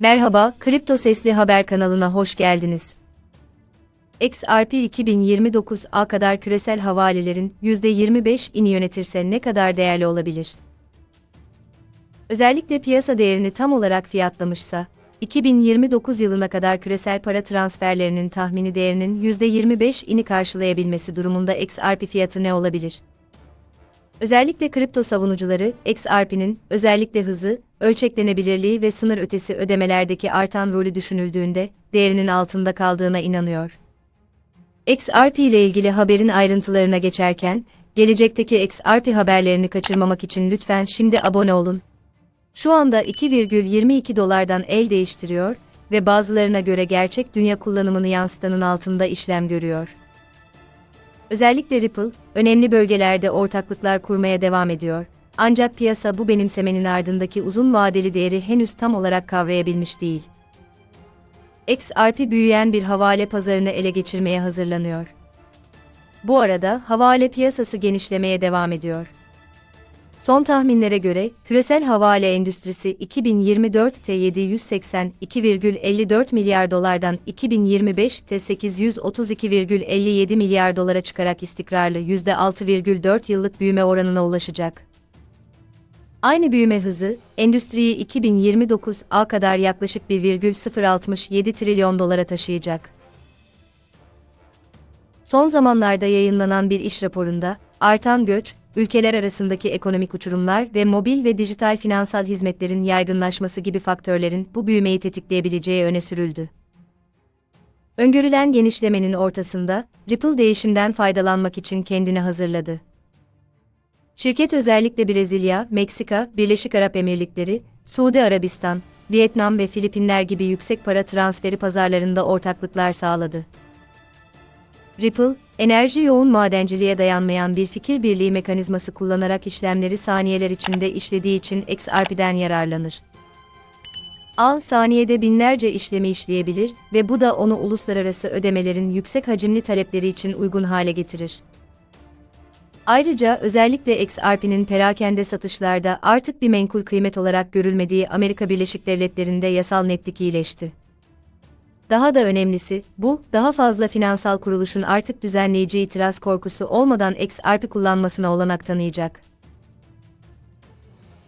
Merhaba, Kripto Sesli Haber kanalına hoş geldiniz. XRP 2029'a kadar küresel havalelerin %25 ini yönetirse ne kadar değerli olabilir? Özellikle piyasa değerini tam olarak fiyatlamışsa, 2029 yılına kadar küresel para transferlerinin tahmini değerinin %25 ini karşılayabilmesi durumunda XRP fiyatı ne olabilir? Özellikle kripto savunucuları, XRP'nin özellikle hızı, ölçeklenebilirliği ve sınır ötesi ödemelerdeki artan rolü düşünüldüğünde değerinin altında kaldığına inanıyor. XRP ile ilgili haberin ayrıntılarına geçerken, gelecekteki XRP haberlerini kaçırmamak için lütfen şimdi abone olun. Şu anda 2,22 dolardan el değiştiriyor ve bazılarına göre gerçek dünya kullanımını yansıtanın altında işlem görüyor. Özellikle Ripple, önemli bölgelerde ortaklıklar kurmaya devam ediyor. Ancak piyasa bu benimsemenin ardındaki uzun vadeli değeri henüz tam olarak kavrayabilmiş değil. XRP büyüyen bir havale pazarını ele geçirmeye hazırlanıyor. Bu arada havale piyasası genişlemeye devam ediyor. Son tahminlere göre, küresel havale endüstrisi 2024'te 782,54 milyar dolardan 2025'te 832,57 milyar dolara çıkarak istikrarlı %6,4 yıllık büyüme oranına ulaşacak. Aynı büyüme hızı, endüstriyi 2029'a kadar yaklaşık 1,067 trilyon dolara taşıyacak. Son zamanlarda yayınlanan bir iş raporunda, artan göç, ülkeler arasındaki ekonomik uçurumlar ve mobil ve dijital finansal hizmetlerin yaygınlaşması gibi faktörlerin bu büyümeyi tetikleyebileceği öne sürüldü. Öngörülen genişlemenin ortasında, Ripple değişimden faydalanmak için kendini hazırladı. Şirket özellikle Brezilya, Meksika, Birleşik Arap Emirlikleri, Suudi Arabistan, Vietnam ve Filipinler gibi yüksek para transferi pazarlarında ortaklıklar sağladı. Ripple, enerji yoğun madenciliğe dayanmayan bir fikir birliği mekanizması kullanarak işlemleri saniyeler içinde işlediği için XRP'den yararlanır. A saniyede binlerce işlemi işleyebilir ve bu da onu uluslararası ödemelerin yüksek hacimli talepleri için uygun hale getirir. Ayrıca özellikle XRP'nin perakende satışlarda artık bir menkul kıymet olarak görülmediği Amerika Birleşik Devletleri'nde yasal netlik iyileşti. Daha da önemlisi, bu, daha fazla finansal kuruluşun artık düzenleyici itiraz korkusu olmadan XRP kullanmasına olanak tanıyacak.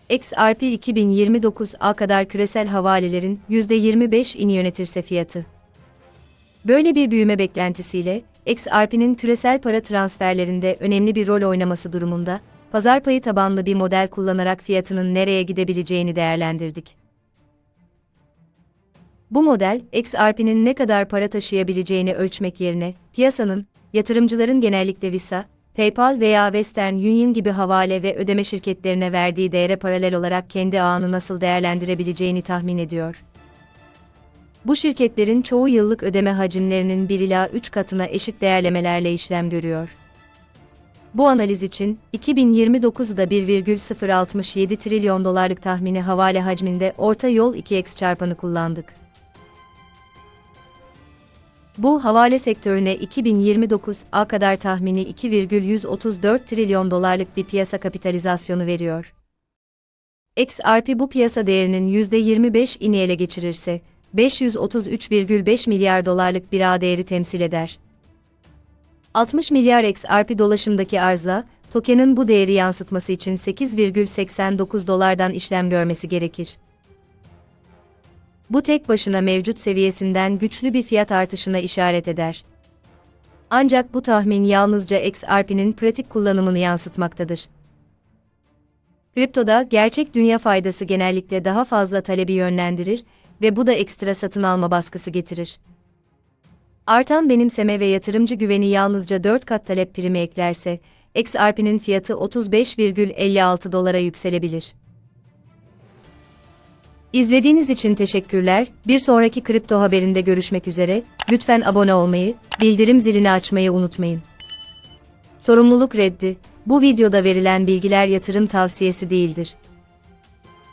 XRP 2029'a kadar küresel havalelerin %25 ini yönetirse fiyatı. Böyle bir büyüme beklentisiyle, XRP'nin küresel para transferlerinde önemli bir rol oynaması durumunda, pazar payı tabanlı bir model kullanarak fiyatının nereye gidebileceğini değerlendirdik. Bu model, XRP'nin ne kadar para taşıyabileceğini ölçmek yerine, piyasanın, yatırımcıların genellikle Visa, PayPal veya Western Union gibi havale ve ödeme şirketlerine verdiği değere paralel olarak kendi ağını nasıl değerlendirebileceğini tahmin ediyor. Bu şirketlerin çoğu yıllık ödeme hacimlerinin 1 ila 3 katına eşit değerlemelerle işlem görüyor. Bu analiz için 2029'da 1,067 trilyon dolarlık tahmini havale hacminde orta yol 2x çarpanı kullandık. Bu havale sektörüne 2029'a kadar tahmini 2,134 trilyon dolarlık bir piyasa kapitalizasyonu veriyor. XRP bu piyasa değerinin %25 ini ele geçirirse, 533,5 milyar dolarlık bir ağ değeri temsil eder. 60 milyar XRP dolaşımdaki arzla, tokenin bu değeri yansıtması için 8,89 dolardan işlem görmesi gerekir. Bu tek başına mevcut seviyesinden güçlü bir fiyat artışına işaret eder. Ancak bu tahmin yalnızca XRP'nin pratik kullanımını yansıtmaktadır. Kriptoda gerçek dünya faydası genellikle daha fazla talebi yönlendirir ve bu da ekstra satın alma baskısı getirir. Artan benimseme ve yatırımcı güveni yalnızca 4 kat talep primi eklerse, XRP'nin fiyatı 35,56 dolara yükselebilir. İzlediğiniz için teşekkürler. Bir sonraki kripto haberinde görüşmek üzere. Lütfen abone olmayı, bildirim zilini açmayı unutmayın. Sorumluluk reddi. Bu videoda verilen bilgiler yatırım tavsiyesi değildir.